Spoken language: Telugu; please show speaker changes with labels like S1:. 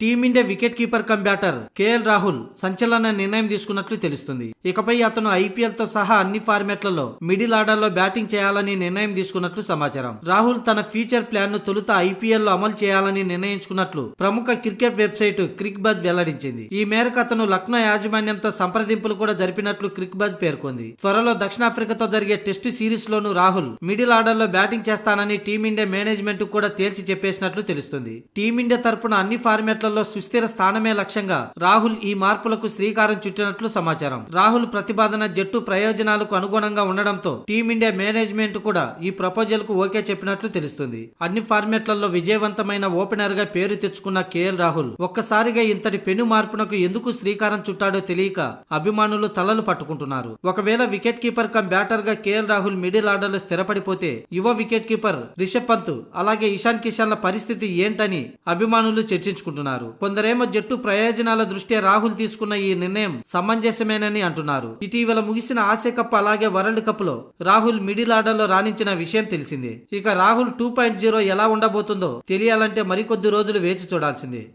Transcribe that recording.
S1: Team India wicket keeper cum batter KL Rahul సంచలన నిర్ణయం తీసుకున్నట్లు తెలుస్తుంది. ఇకపై అతను ఐపీఎల్తో సహా అన్ని ఫార్మాట్లలో మిడిల్ ఆర్డర్లో బ్యాటింగ్ చేయాలని నిర్ణయం తీసుకున్నట్లు సమాచారం. రాహుల్ తన ఫ్యూచర్ ప్లాన్ను తొలుత ఐపీఎల్లో అమలు చేయాలని నిర్ణయించుకున్నట్లు ప్రముఖ క్రికెట్ వెబ్సైట్ క్రిక్ బజ్ వెల్లడించింది. ఈ మేరకు అతను లక్నో యాజమాన్యంతో సంప్రదింపులు కూడా జరిపినట్లు క్రిక్ బజ్ పేర్కొంది. త్వరలో దక్షిణాఫ్రికాతో జరిగే టెస్టు సిరీస్ లోను రాహుల్ మిడిల్ ఆర్డర్లో బ్యాటింగ్ చేస్తానని టీమిండియా మేనేజ్మెంట్ కూడా తేల్చి చెప్పేసినట్లు తెలుస్తుంది. టీమిండియా తరపున అన్ని ఫార్మాట్లలో సుస్థిర స్థానమే లక్ష్యంగా రాహుల్ ఈ మార్పులకు శ్రీకారం చుట్టినట్లు సమాచారం. రాహుల్ ప్రతిపాదన జట్టు ప్రయోజనాలకు అనుగుణంగా ఉండడంతో టీమిండియా మేనేజ్మెంట్ కూడా ఈ ప్రపోజల్కు ఓకే చెప్పినట్లు తెలుస్తుంది. అన్ని ఫార్మాట్లలో విజయవంతమైన ఓపెనర్గా పేరు తెచ్చుకున్న కేఎల్ రాహుల్ ఒక్కసారిగా ఇంతటి పెను మార్పునకు ఎందుకు శ్రీకారం చుట్టాడో తెలియక అభిమానులు తలలు పట్టుకుంటున్నారు. ఒకవేళ వికెట్ కీపర్ కమ్ బ్యాటర్గా కేఎల్ రాహుల్ మిడిల్ ఆర్డర్లో స్థిరపడిపోతే యువ వికెట్ కీపర్ రిషబ్ పంత్ అలాగే ఇషాన్ కిషాన్ల పరిస్థితి ఏంటని అభిమానులు చర్చించుకుంటున్నారు. కొందరేమో జట్టు ప్రయోజనాల దృష్ట్యా రాహుల్ తీసుకున్న ఈ నిర్ణయం సమంజసమేనని అంటున్నారు. ఇటీవల ముగిసిన ఆసియా కప్ అలాగే వరల్డ్ కప్లో రాహుల్ మిడిల్ ఆర్డర్లో రాణించిన విషయం తెలిసిందే. ఇక రాహుల్ టూ పాయింట్ జీరో ఎలా ఉండబోతుందో తెలియాలంటే మరికొద్ది రోజులు వేచి చూడాల్సిందే.